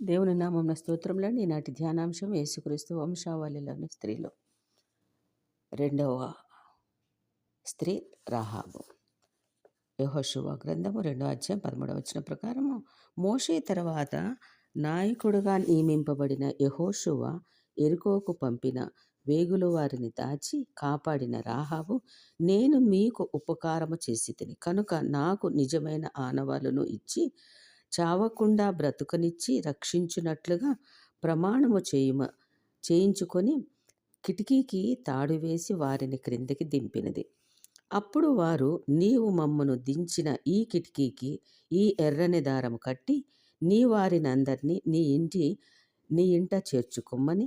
దేవుని నామం స్తోత్రంలో ఈనాటి ధ్యానాంశం యేసుక్రీస్తు వంశావళిలోని స్త్రీలు. రెండవ స్త్రీ రాహాబు. యహోశువ గ్రంథము రెండో అధ్యాయం పదమూడవ వచ్చిన ప్రకారము మోషే తర్వాత నాయకుడుగా నియమింపబడిన యహోశువ ఎరుకోకు పంపిన వేగులు వారిని దాచి కాపాడిన రాహాబు నేను మీకు ఉపకారము చేసి తిని కనుక నాకు నిజమైన ఆనవాళ్ళను ఇచ్చి చావకుండా బ్రతుకనిచ్చి రక్షించున్నట్లుగా ప్రమాణము చేయుమ చేయించుకొని కిటికీకి తాడు వేసి వారిని క్రిందకి దింపినది. అప్పుడు వారు నీవు మమ్మను దించిన ఈ కిటికీకి ఈ ఎర్రని దారము కట్టి నీ వారినందరినీ నీ ఇంటి నీ ఇంట చేర్చుకుమ్మని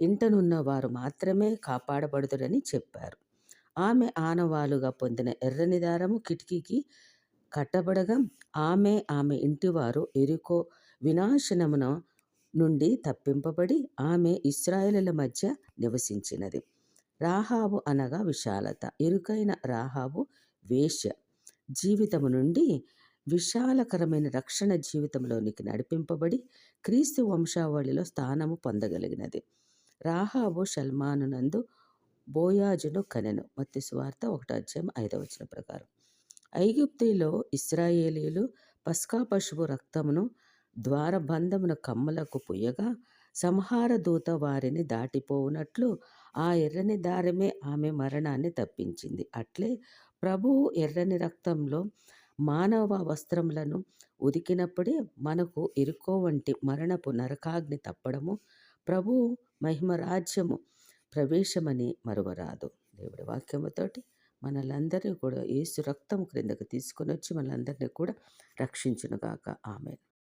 ఇంటనున్న వారు మాత్రమే కాపాడబడుదురని చెప్పారు. ఆమె ఆనవాలుగా పొందిన ఎర్రని దారము కిటికీకి కట్టబడగా ఆమె ఆమె ఇంటివారు ఎరుకో వినాశనమున నుండి తప్పింపబడి ఆమె ఇస్రాయేలుల మధ్య నివసించినది. రాహాబు అనగా విశాలత. ఇరుకైన రాహాబు వేశ్య. జీవితము నుండి విశాలకరమైన రక్షణ జీవితంలోనికి నడిపింపబడి క్రీస్తు వంశావళిలో స్థానము పొందగలిగినది. రాహాబు షల్మానునందు బోయాజును కనెను. మత్తి స్వార్థ ఒకటో అధ్యాయం ఐదవ వచ్చిన ప్రకారం. ఐగుప్తిలో ఇస్రాయేలీలు పస్కా పశువు రక్తమును ద్వారబంధమున కమ్మలకు పుయ్యగా సంహార దూత వారిని దాటిపోవునట్లు ఆ ఎర్రని దారమే ఆమె మరణాన్ని తప్పించింది. అట్లే ప్రభువు ఎర్రని రక్తంలో మానవ వస్త్రములను ఉదికినప్పుడే మనకు ఇరుకో వంటి మరణపు నరకాగ్ని తప్పడము ప్రభువు మహిమరాజ్యము ప్రవేశమని మరువరాదు. దేవుడి వాక్యముతోటి మనలందరినీ కూడా ఏసు రక్తం క్రిందకు తీసుకొని వచ్చి మనందరినీ కూడా రక్షించునుగాక. ఆమె